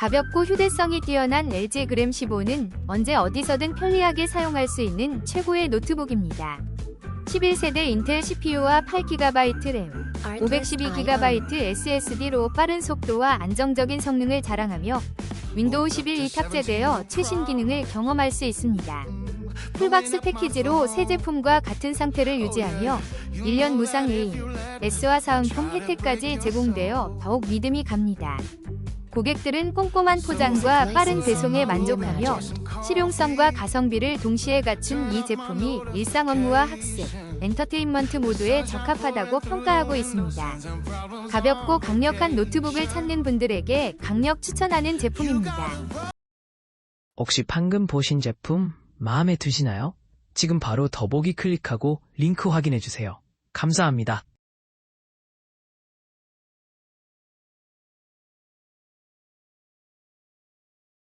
가볍고 휴대성이 뛰어난 LG 그램 15는 언제 어디서든 편리하게 사용할 수 있는 최고의 노트북입니다. 11세대 인텔 CPU와 8GB 램, 512GB SSD로 빠른 속도와 안정적인 성능을 자랑하며 윈도우 11이 탑재되어 최신 기능을 경험할 수 있습니다. 풀박스 패키지로 새 제품과 같은 상태를 유지하며 1년 무상 A, S와 사은품 혜택까지 제공되어 더욱 믿음이 갑니다. 고객들은 꼼꼼한 포장과 빠른 배송에 만족하며 실용성과 가성비를 동시에 갖춘 이 제품이 일상 업무와 학습, 엔터테인먼트 모두에 적합하다고 평가하고 있습니다. 가볍고 강력한 노트북을 찾는 분들에게 강력 추천하는 제품입니다. 혹시 방금 보신 제품 마음에 드시나요? 지금 바로 더보기 클릭하고 링크 확인해주세요. 감사합니다.